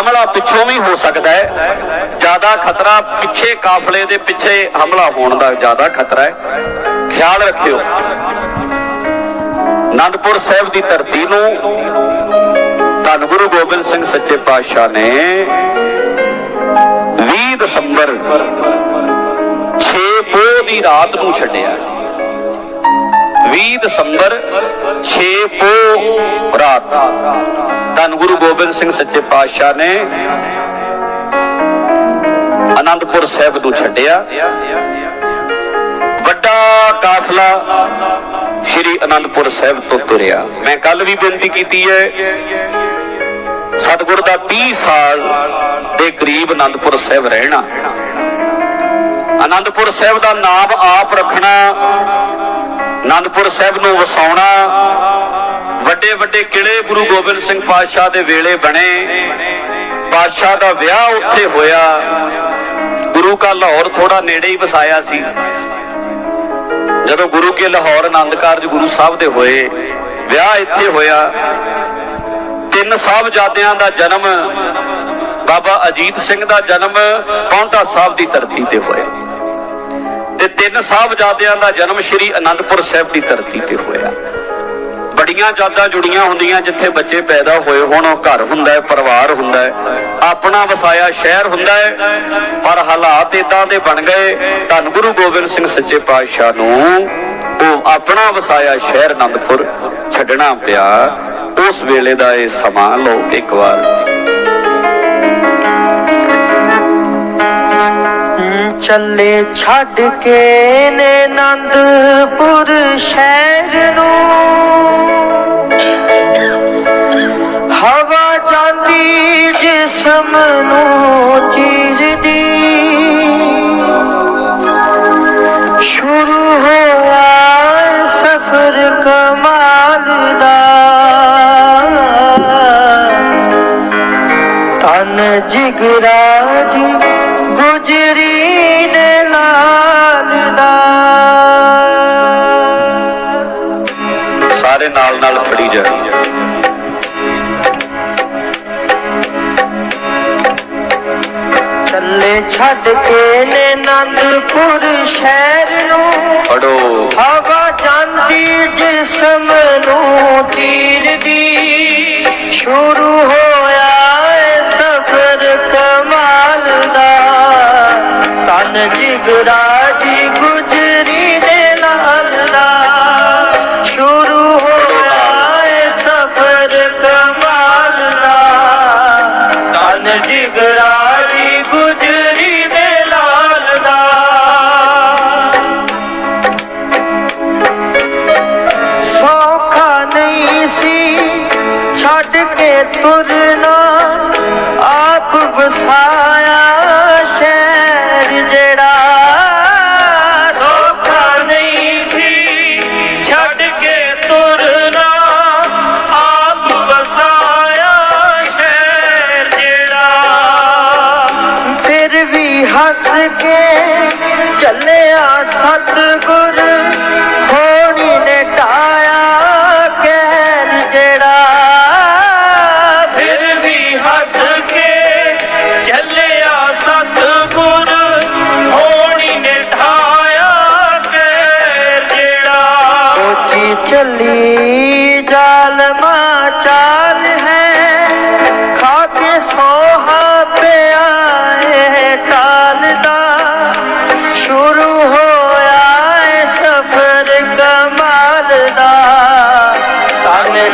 ਹਮਲਾ ਪਿੱਛੋਂ ਵੀ ਹੋ ਸਕਦਾ ਹੈ। ਜ਼ਿਆਦਾ ਖਤਰਾ ਪਿੱਛੇ ਕਾਫਲੇ ਦੇ ਪਿੱਛੇ ਹਮਲਾ ਹੋਣ ਦਾ ਜ਼ਿਆਦਾ ਖਤਰਾ ਹੈ। ਖਿਆਲ ਰੱਖਿਓ। ਅਨੰਦਪੁਰ ਸਾਹਿਬ ਦੀ ਧਰਤੀ ਨੂੰ ਧੰਨ ਗੁਰੂ ਗੋਬਿੰਦ ਸਿੰਘ ਸੱਚੇ ਪਾਤਸ਼ਾਹ ਨੇ 20 ਦਸੰਬਰ 6 ਪੋਹ ਦੀ ਰਾਤ ਨੂੰ ਛੱਡਿਆ। 20 ਦਸੰਬਰ 6 ਪੋਹ ਰਾਤ। ਧੰਨ ਗੁਰੂ ਗੋਬਿੰਦ ਸਿੰਘ ਸੱਚੇ ਪਾਤਸ਼ਾਹ ਨੇ ਆਨੰਦਪੁਰ ਸਾਹਿਬ ਨੂੰ ਛੱਡਿਆ। ਵੱਡਾ ਕਾਫਲਾ ਸ਼੍ਰੀ ਅਨੰਦਪੁਰ ਸਾਹਿਬ ਤੋਂ ਤੁਰਿਆ। ਮੈਂ ਕੱਲ ਵੀ ਬੇਨਤੀ ਕੀਤੀ ਹੈ, ਸਤਿਗੁਰ ਦਾ 30 ਸਾਲ ਦੇ ਕਰੀਬ ਅਨੰਦਪੁਰ ਸਾਹਿਬ ਰਹਿਣਾ। ਅਨੰਦਪੁਰ ਸਾਹਿਬ ਦਾ ਨਾਮ ਆਪ ਰੱਖਣਾ ਆਨੰਦਪੁਰ ਸਾਹਿਬ ਨੂੰ ਵਸਾਉਣਾ, ਵੱਡੇ ਵੱਡੇ ਕਿਲੇ ਗੁਰੂ ਗੋਬਿੰਦ ਸਿੰਘ ਪਾਤਸ਼ਾਹ ਦੇ ਵੇਲੇ ਬਣੇ। ਪਾਤਸ਼ਾਹ ਦਾ ਵਿਆਹ ਉੱਥੇ ਹੋਇਆ। ਗੁਰੂ ਕਾ ਲਾਹੌਰ ਥੋੜਾ ਨੇੜੇ ਹੀ ਵਸਾਇਆ ਸੀ। ਜਦੋਂ ਗੁਰੂ ਕੇ ਲਾਹੌਰ ਆਨੰਦ ਕਾਰਜ ਗੁਰੂ ਸਾਹਿਬ ਦੇ ਹੋਏ, ਵਿਆਹ ਇੱਥੇ ਹੋਇਆ। ਤਿੰਨ ਸਾਹਿਬਜ਼ਾਦਿਆਂ ਦਾ ਜਨਮ, ਬਾਬਾ ਅਜੀਤ ਸਿੰਘ ਦਾ ਜਨਮ ਪੌਂਟਾ ਸਾਹਿਬ ਦੀ ਧਰਤੀ ਤੇ ਹੋਇਆ। ਤੇ ਤਿੰਨ ਸਾਹਿਬਜ਼ਾਦਿਆਂ ਦਾ ਜਨਮ ਸ੍ਰੀ ਅਨੰਦਪੁਰ ਸਾਹਿਬ ਦੀ ਧਰਤੀ ਤੇ ਹੋਇਆ। ਬੜੀਆਂ ਯਾਦਾਂ ਜੁੜੀਆਂ ਹੁੰਦੀਆਂ ਜਿੱਥੇ ਬੱਚੇ ਪੈਦਾ ਹੋਏ ਹੋਣ, ਉਹ ਘਰ ਹੁੰਦਾ ਹੈ, ਪਰਿਵਾਰ ਹੁੰਦਾ ਹੈ, ਆਪਣਾ ਵਸਾਇਆ ਸ਼ਹਿਰ ਹੁੰਦਾ ਹੈ, ਪਰ ਹਾਲਾਤ ਇਦਾਂ ਦੇ ਬਣ ਗਏ। ਧੰਨ ਗੁਰੂ ਗੋਬਿੰਦ ਸਿੰਘ ਸੱਚੇ ਪਾਤਸ਼ਾਹ ਨੂੰ ਉਹ ਆਪਣਾ ਵਸਾਇਆ ਸ਼ਹਿਰ ਅਨੰਦਪੁਰ ਛੱਡਣਾ ਪਿਆ। ਉਸ ਵੇਲੇ ਦਾ ਇਹ ਸਮਾਂ ਲਓ ਇੱਕ ਵਾਰ। ਚੱਲੇ ਛੱਡ ਕੇ ਨੇ ਆਨੰਦਪੁਰ ਸ਼ਹਿਰ ਨੂੰ। ਹਵਾ ਜਾਂਦੀ ਜਿਸਮ ਨੂੰ ਚੀਰਦੀ ਸ਼ੁਰੂ ਹੋਇਆ ਸਫਰ ਕਮਾਲ ਦਾ। ਤਨ ਜਿਗਰਾ ਜੀ ਸਾਰੇ ਨਾਲ ਨਾਲ ਫੜੀ ਜਾਣੀ ਹੈ। ਚੱਲੇ ਛੱਡ ਕੇ ਨੇ ਆਨੰਦਪੁਰ ਸ਼ਹਿਰ ਨੂੰ। ਫੜੋ। ਹਵਾ ਜਾਂਦੀ ਜਿਸਮ ਨੂੰ ਤੀਰਦੀ ਸ਼ੁਰੂ ਹੋਇਆ ਏ ਸਫਰ ਕਮਾਲ ਦਾ। ਤਨ ਜਿਗਰਾ ਜੀ ਗੁਜਰੀ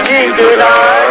He did I.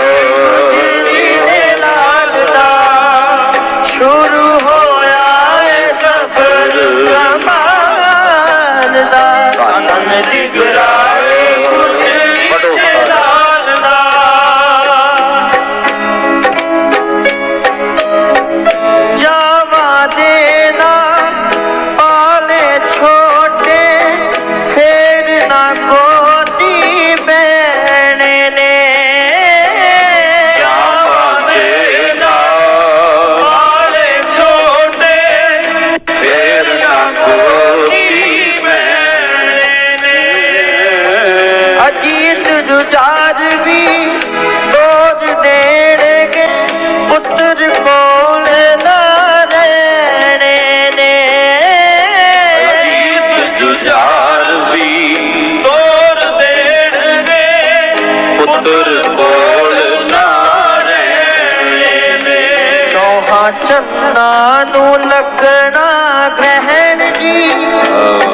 ਨੂੰ ਲੱਗਣਾ ਗ੍ਰਹਿਣ ਜੀ।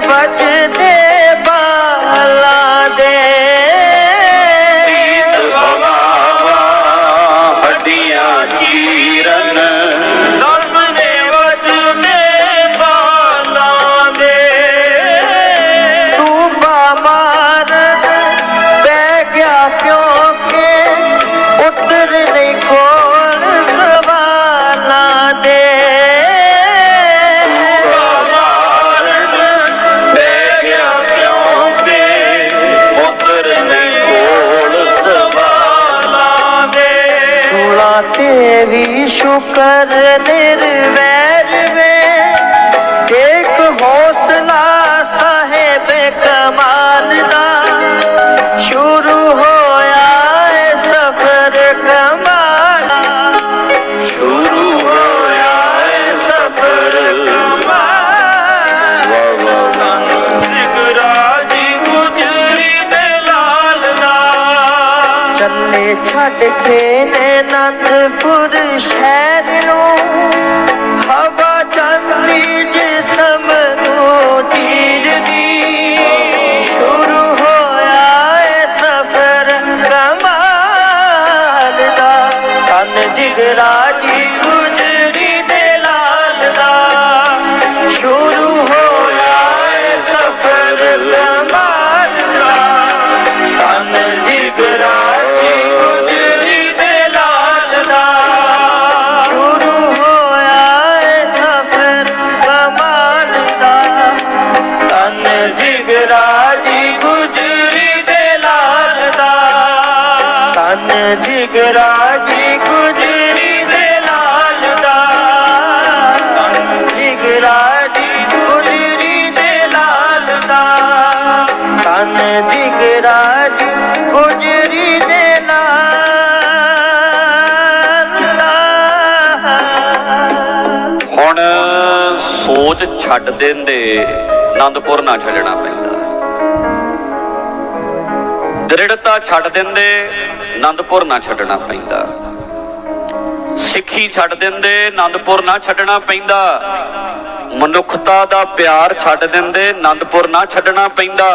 ਨੇ ਵੱਜਦੇ ਨਿਰਵੈਰ ਵੇ। ਇੱਕ ਹੌਸਲਾ ਸਾਹਿਬ ਕਮਾਲ ਦਾ। ਸ਼ੁਰੂ ਹੋਇਆ ਏ ਸਫਰ ਕਮਾਲ। ਸ਼ੁਰੂ ਹੋਇਆ ਏ ਸਫਰ ਕਮਾਲ। ਵਾਹ ਵਾਹ ਵਾਹ। ਸਿਗਰਾਜੀ ਗੁਜਰੀ ਦੇ ਲਾਲ ਦਾ। ਚੱਲੇ ਛੱਡ ਕੇ ਨੇ ਅਨੰਦਪੁਰ ਸ਼ਹਿਰ। ਛੱਡ ਦਿੰਦੇ, ਆਨੰਦਪੁਰ ਨਾ ਛੱਡਣਾ ਪੈਂਦਾ। ਦ੍ਰਿੜਤਾ ਛੱਡ ਦਿੰਦੇ, ਆਨੰਦਪੁਰ ਨਾ ਛੱਡਣਾ ਪੈਂਦਾ। ਸਿੱਖੀ ਛੱਡ ਦਿੰਦੇ, ਆਨੰਦਪੁਰ ਨਾ ਛੱਡਣਾ ਪੈਂਦਾ। ਮਨੁੱਖਤਾ ਦਾ ਪਿਆਰ ਛੱਡ ਦਿੰਦੇ, ਆਨੰਦਪੁਰ ਨਾ ਛੱਡਣਾ ਪੈਂਦਾ।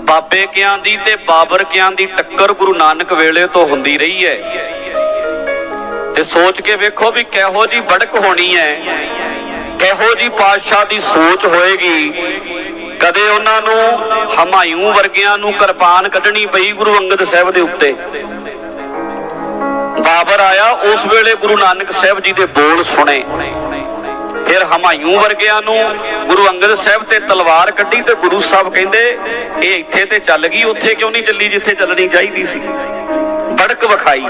ਬਾਬੇ ਕਿਆਂ ਦੀ ਤੇ ਬਾਬਰ ਕਿਆਂ ਦੀ ਟੱਕਰ ਗੁਰੂ ਨਾਨਕ ਵੇਲੇ ਤੋਂ ਹੁੰਦੀ ਰਹੀ ਹੈ। ਤੇ ਸੋਚ ਕੇ ਵੇਖੋ ਵੀ ਕਿਹੋ ਜੀ ਬੜਕ ਹੋਣੀ ਹੈ। ਕਿਹੋ ਜੀ ਪਾਤਸ਼ਾਹ ਦੀ ਸੋਚ ਹੋਏਗੀ? ਕਦੇ ਉਹਨਾਂ ਨੂੰ ਹਮਾਇੂ ਵਰਗਿਆਂ ਨੂੰ ਕਿਰਪਾਨ ਕੱਢਣੀ ਪਈ ਗੁਰੂ ਅੰਗਦ ਸਾਹਿਬ ਦੇ ਉੱਤੇ? ਬਾਬਰ ਆਇਆ, ਉਸ ਵੇਲੇ ਗੁਰੂ ਨਾਨਕ ਸਾਹਿਬ ਜੀ ਦੇ ਬੋਲ ਸੁਣੇ। ਫਿਰ ਹਮਾਇੂ ਵਰਗਿਆਂ ਨੂੰ ਗੁਰੂ ਅੰਗਦ ਸਾਹਿਬ ਤੇ ਤਲਵਾਰ ਕੱਢੀ ਤੇ ਗੁਰੂ ਸਾਹਿਬ ਕਹਿੰਦੇ, ਇਹ ਇੱਥੇ ਤੇ ਚੱਲ ਗਈ, ਉੱਥੇ ਕਿਉਂ ਨਹੀਂ ਚੱਲੀ, ਜਿੱਥੇ ਚੱਲਣੀ ਚਾਹੀਦੀ ਸੀ? ਬੜਕ ਵਿਖਾਈ।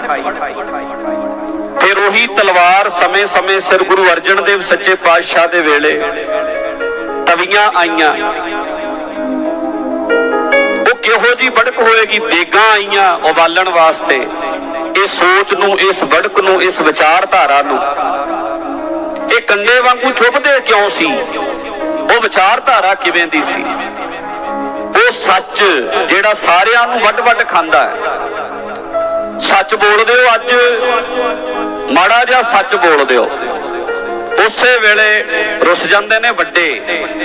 ਫਿਰ ਉਹੀ ਤਲਵਾਰ ਸਮੇਂ-ਸਮੇਂ ਸਿਰ ਗੁਰੂ ਅਰਜਨ ਦੇਵ ਸੱਚੇ ਪਾਤਸ਼ਾਹ ਦੇ ਵੇਲੇ ਤਵੀਆਂ ਆਈਆਂ। ਉਹ ਕਿਹੋ ਜੀ ਬੜਕ ਹੋਏਗੀ? ਦੇਗਾਂ ਆਈਆਂ ਉਬਾਲਣ ਵਾਸਤੇ। ਇਹ ਸੋਚ ਨੂੰ, ਇਸ ਬੜਕ ਨੂੰ, ਇਸ ਵਿਚਾਰਧਾਰਾ ਨੂੰ। ਇਹ ਕੰਡੇ ਵਾਂਗੂ ਛੁਪਦੇ ਕਿਉਂ ਸੀ? ਉਹ ਵਿਚਾਰਧਾਰਾ ਕਿਵੇਂ ਦੀ ਸੀ? ਉਹ ਸੱਚ ਜਿਹੜਾ ਸਾਰਿਆਂ ਨੂੰ ਵੱਡ-ਵੱਡ ਖਾਂਦਾ ਹੈ। ਸੱਚ ਬੋਲਦੇ ਹੋ ਅੱਜ? ਮਾੜਾ ਜਿਹਾ ਸੱਚ ਬੋਲ ਦਿਓ। ਉਸੇ ਵੇਲੇ ਰੁੱਸ ਜਾਂਦੇ ਨੇ ਵੱਡੇ।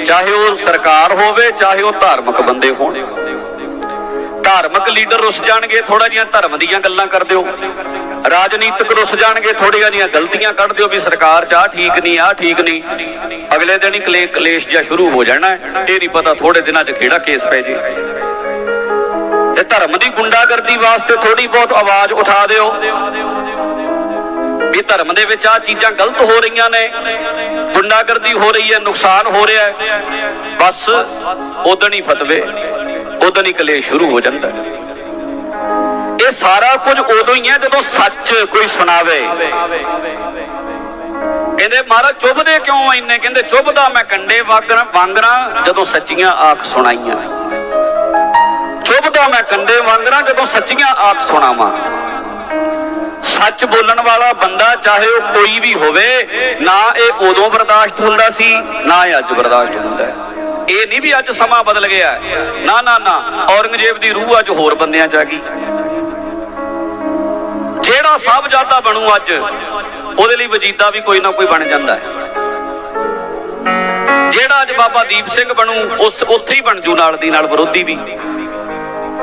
ਚਾਹੇ ਉਹ ਸਰਕਾਰ ਹੋਵੇ, ਚਾਹੇ ਉਹ ਧਾਰਮਿਕ ਬੰਦੇ ਹੋਣ। ਧਾਰਮਿਕ ਲੀਡਰ ਰੁੱਸ ਜਾਣਗੇ ਥੋੜਾ ਜਿਹੀਆਂ ਧਰਮ ਦੀਆਂ ਗੱਲਾਂ ਕਰ ਦਿਓ। ਰਾਜਨੀਤਿਕ ਰੁੱਸ ਜਾਣਗੇ ਥੋੜੀਆਂ ਜਿਹੀਆਂ ਗਲਤੀਆਂ ਕੱਢ ਦਿਓ ਵੀ ਸਰਕਾਰ ਚ ਆ ਠੀਕ ਨਹੀਂ ਆ ਠੀਕ ਨਹੀਂ। ਅਗਲੇ ਦਿਨ ਹੀ ਕਲੇ ਕਲੇਸ਼ ਜਿਹਾ ਸ਼ੁਰੂ ਹੋ ਜਾਣਾ। ਹੈ। ਇਹ ਨਹੀਂ ਪਤਾ ਥੋੜੇ ਦਿਨਾਂ 'ਚ ਕਿਹੜਾ ਕੇਸ ਪੈ ਜੇ। ਤੇ ਧਰਮ ਦੀ ਗੁੰਡਾਗਰਦੀ ਵਾਸਤੇ ਥੋੜੀ ਬਹੁਤ ਆਵਾਜ਼ ਉਠਾ ਦਿਓ। ਵੀ ਧਰਮ ਦੇ ਵਿੱਚ ਆ ਚੀਜ਼ਾਂ ਗਲਤ ਹੋ ਰਹੀਆਂ ਨੇ। ਗੁੰਡਾਗਰਦੀ ਹੋ ਰਹੀ ਹੈ, ਨੁਕਸਾਨ ਹੋ ਰਿਹਾ ਹੈ। ਬਸ ਉਦੋਂ ਹੀ ਫਤਵੇ ਉਦੋਂ ਹੀ ਕਲੇਸ਼ ਸ਼ੁਰੂ ਹੋ ਜਾਂਦਾ ਹੈ। ਇਹ ਸਾਰਾ ਕੁਝ ਉਦੋਂ ਹੀ ਹੈ ਜਦੋਂ ਸੱਚ ਕੋਈ ਸੁਣਾਵੇ। ਕਹਿੰਦੇ, ਮਹਾਰਾਜ, ਚੁੱਭਦੇ ਕਿਉਂ ਇੰਨੇ? ਕਹਿੰਦੇ, ਚੁੱਭਦਾ ਮੈਂ ਕੰਡੇ ਵਾਂਗਰਾਂ ਵਾਂਗਰਾਂ ਜਦੋਂ ਸੱਚੀਆਂ ਆਖ ਸੁਣਾਈਆਂ। ਚੁੱਭਦਾ ਮੈਂ ਕੰਡੇ ਵਾਂਗਰਾਂ ਜਦੋਂ ਸੱਚੀਆਂ ਆਖ ਸੁਣਾਵਾਂ। ਸੱਚ ਬੋਲਣ ਵਾਲਾ ਬੰਦਾ ਚਾਹੇ ਉਹ ਕੋਈ ਵੀ ਹੋਵੇ, ਨਾ ਇਹ ਉਦੋਂ ਬਰਦਾਸ਼ਤ ਹੁੰਦਾ ਸੀ, ਨਾ ਇਹ ਅੱਜ ਬਰਦਾਸ਼ਤ ਹੁੰਦਾ ਹੈ। ਇਹ ਨਹੀਂ ਵੀ ਅੱਜ ਸਮਾਂ ਬਦਲ ਗਿਆ ਨਾ ਨਾ ਨਾ, ਔਰੰਗਜ਼ੇਬ ਦੀ ਰੂਹ ਅੱਜ ਹੋਰ ਬੰਦਿਆਂ ਚ ਆ ਗਈ। ਜਿਹੜਾ ਸਾਹਿਬਜ਼ਾਦਾ ਬਣੂ ਅੱਜ, ਉਹਦੇ ਲਈ ਵਜੀਦਾ ਵੀ ਕੋਈ ਨਾ ਕੋਈ ਬਣ ਜਾਂਦਾ ਹੈ। ਜਿਹੜਾ ਅੱਜ ਬਾਬਾ ਦੀਪ ਸਿੰਘ ਬਣੂ, ਉਸ ਉੱਥੇ ਹੀ ਬਣ ਜੂ ਨਾਲ ਦੀ ਨਾਲ ਵਿਰੋਧੀ ਵੀ।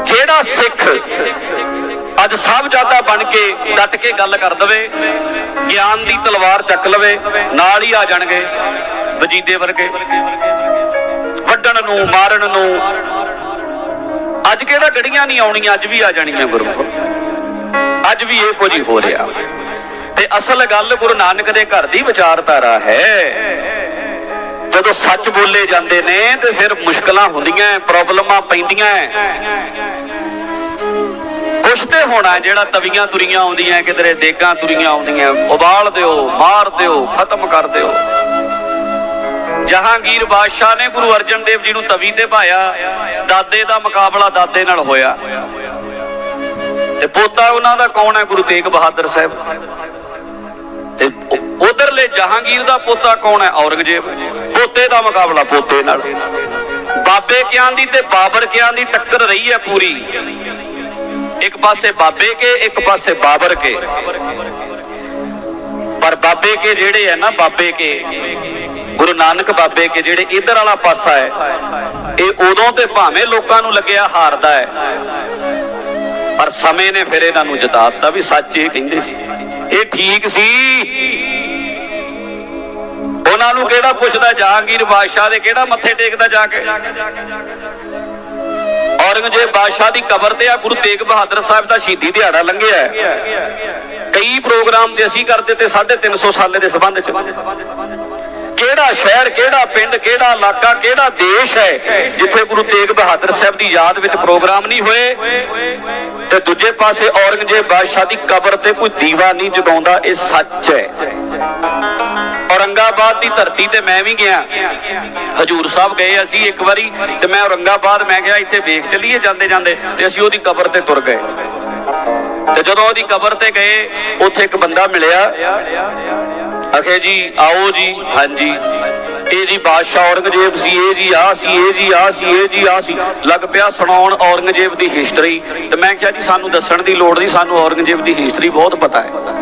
ਜਿਹੜਾ ਸਿੱਖ ਅੱਜ ਸਾਹਿਬਜ਼ਾਦਾ ਬਣ ਕੇ ਡਟ ਕੇ ਗੱਲ ਕਰ ਦਵੇ, ਗਿਆਨ ਦੀ ਤਲਵਾਰ ਚੱਕ ਲਵੇ, ਨਾਲ ਹੀ ਆ ਜਾਣਗੇ ਵਜੀਦੇ ਵਰਗੇ। ਵੱਢਣ ਨੂੰ, ਮਾਰਨ ਨੂੰ। ਅੱਜ ਕਿਹੜਾ ਗੜੀਆਂ ਨਹੀਂ ਆਉਣੀਆਂ, ਅੱਜ ਵੀ ਆ ਜਾਣੀਆਂ ਗੁਰੂ ਅੱਜ ਵੀ ਇਹ ਕੁਝ ਹੀ ਹੋ ਰਿਹਾ। ਤੇ ਅਸਲ ਗੱਲ ਗੁਰੂ ਨਾਨਕ ਦੇ ਘਰ ਦੀ ਵਿਚਾਰਧਾਰਾ ਹੈ। ਜਦੋਂ ਸੱਚ ਬੋਲੇ ਜਾਂਦੇ ਨੇ, ਤੇ ਫਿਰ ਮੁਸ਼ਕਲਾਂ ਹੁੰਦੀਆਂ, ਪ੍ਰੋਬਲਮਾਂ ਪੈਂਦੀਆਂ। ਤੇ ਹੋਣਾ ਜਿਹੜਾ ਤਵੀਆਂ ਤੁਰੀਆਂ ਆਉਂਦੀਆਂ, ਕਿਧਰੇ ਦੇਗਾਂ ਤੁਰੀਆਂ ਆਉਂਦੀਆਂ, ਉਬਾਲ ਦਿਓ, ਮਾਰ ਦਿਓ, ਖਤਮ ਕਰ ਦਿਓ। ਜਹਾਂਗੀਰ ਬਾਦਸ਼ਾਹ ਨੇ ਗੁਰੂ ਅਰਜਨ ਦੇਵ ਜੀ ਨੂੰ ਤਵੀ ਤੇ ਭਾਇਆ, ਦਾਦੇ ਦਾ ਮੁਕਾਬਲਾ ਦਾਦੇ ਨਾਲ ਹੋਇਆ। ਤੇ ਪੋਤਾ ਉਹਨਾਂ ਦਾ ਕੌਣ ਹੈ? ਗੁਰੂ ਤੇਗ ਬਹਾਦਰ ਸਾਹਿਬ। ਤੇ ਉਧਰਲੇ ਜਹਾਂਗੀਰ ਦਾ ਪੋਤਾ ਕੌਣ ਹੈ? ਔਰੰਗਜ਼ੇਬ। ਪੋਤੇ ਦਾ ਮੁਕਾਬਲਾ ਪੋਤੇ ਨਾਲ। ਬਾਬੇ ਕਿਆਂ ਦੀ ਤੇ ਬਾਬਰ ਕਿਆਂ ਦੀ ਟੱਕਰ ਰਹੀ ਹੈ ਪੂਰੀ। ਇੱਕ ਪਾਸੇ ਬਾਬੇ ਕੇ, ਇੱਕ ਪਾਸੇ ਬਾਬਰ ਕੇ। ਪਰ ਬਾਬੇ ਕੇ ਜਿਹੜੇ ਹੈ ਨਾ, ਬਾਬੇ ਕੇ, ਗੁਰੂ ਨਾਨਕ ਬਾਬੇ ਕੇ ਜਿਹੜੇ ਇਧਰ ਵਾਲਾ ਪਾਸਾ ਹੈ, ਇਹ ਉਦੋਂ ਤੇ ਭਾਵੇਂ ਲੋਕਾਂ ਨੂੰ ਲੱਗਿਆ ਹਾਰਦਾ ਹੈ, ਪਰ ਸਮੇਂ ਨੇ ਫਿਰ ਇਹਨਾਂ ਨੂੰ ਜਿਤਾ ਦਿੱਤਾ ਵੀ ਸੱਚ ਇਹ ਕਹਿੰਦੇ ਸੀ। ਇਹ ਠੀਕ ਸੀ। ਉਹਨਾਂ ਨੂੰ ਕਿਹੜਾ ਪੁੱਛਦਾ, ਜਹਾਂਗੀਰ ਬਾਦਸ਼ਾਹ ਦੇ ਕਿਹੜਾ ਮੱਥੇ ਟੇਕਦਾ ਜਾ ਕੇ? ਔਰੰਗਜ਼ੇਬ ਬਾਦਸ਼ਾਹ ਦੀ ਕਬਰ ਤੇ ਆ, ਗੁਰੂ ਤੇਗ ਬਹਾਦਰ ਸਾਹਿਬ ਦਾ ਸ਼ਹੀਦੀ ਦਿਹਾੜਾ ਲੰਘਿਆ ਕਈ ਪ੍ਰੋਗਰਾਮ ਤੇ ਅਸੀਂ ਕਰਦੇ ਤੇ 350 ਸਾਲੇ ਦੇ ਸਬੰਧ ਚ। ਕਿਹੜਾ ਸ਼ਹਿਰ, ਕਿਹੜਾ ਪਿੰਡ, ਕਿਹੜਾ ਇਲਾਕਾ, ਕਿਹੜਾ ਦੇਸ਼ ਹੈ ਜਿੱਥੇ ਗੁਰੂ ਤੇਗ ਬਹਾਦਰ ਸਾਹਿਬ ਦੀ ਯਾਦ ਵਿੱਚ ਪ੍ਰੋਗਰਾਮ ਨਹੀਂ ਹੋਏ? ਤੇ ਦੂਜੇ ਪਾਸੇ ਔਰੰਗਜ਼ੇਬ ਬਾਦਸ਼ਾਹ ਦੀ ਕਬਰ ਤੇ ਕੋਈ ਦੀਵਾ ਨਹੀਂ ਜਗਾਉਂਦਾ ਇਹ ਸੱਚ ਹੈ। ਔਰੰਗਾਬਾਦ ਦੀ ਧਰਤੀ ਤੇ ਮੈਂ ਵੀ ਗਿਆ। ਹਜੂਰ ਸਾਹਿਬ ਗਏ ਅਸੀਂ ਇੱਕ ਵਾਰੀ ਤੇ ਮੈਂ ਔਰੰਗਾਬਾਦ, ਮੈਂ ਗਿਆ ਇੱਥੇ ਵੇਖ ਚਲੀਏ ਜਾਂਦੇ ਜਾਂਦੇ ਤੇ ਅਸੀਂ ਉਹਦੀ ਕਬਰ ਤੇ ਤੁਰ ਗਏ। ਤੇ ਜਦੋਂ ਉਹਦੀ ਕਬਰ ਤੇ ਗਏ, ਉੱਥੇ ਇੱਕ ਬੰਦਾ ਮਿਲਿਆ। ਅਖੇ ਜੀ, ਆਓ ਜੀ, ਹਾਂਜੀ। ਇਹ ਜੀ ਬਾਦਸ਼ਾਹ ਔਰੰਗਜ਼ੇਬ ਸੀ, ਇਹ ਜੀ ਆ ਸੀ, ਇਹ ਜੀ ਆ ਸੀ, ਇਹ ਜੀ ਆ ਸੀ। ਲੱਗ ਪਿਆ ਸੁਣਾਉਣ ਔਰੰਗਜ਼ੇਬ ਦੀ ਹਿਸਟਰੀ ਤੇ ਮੈਂ ਕਿਹਾ ਜੀ, ਸਾਨੂੰ ਦੱਸਣ ਦੀ ਲੋੜ ਨਹੀਂ, ਸਾਨੂੰ ਔਰੰਗਜ਼ੇਬ ਦੀ ਹਿਸਟਰੀ ਬਹੁਤ ਪਤਾ ਹੈ।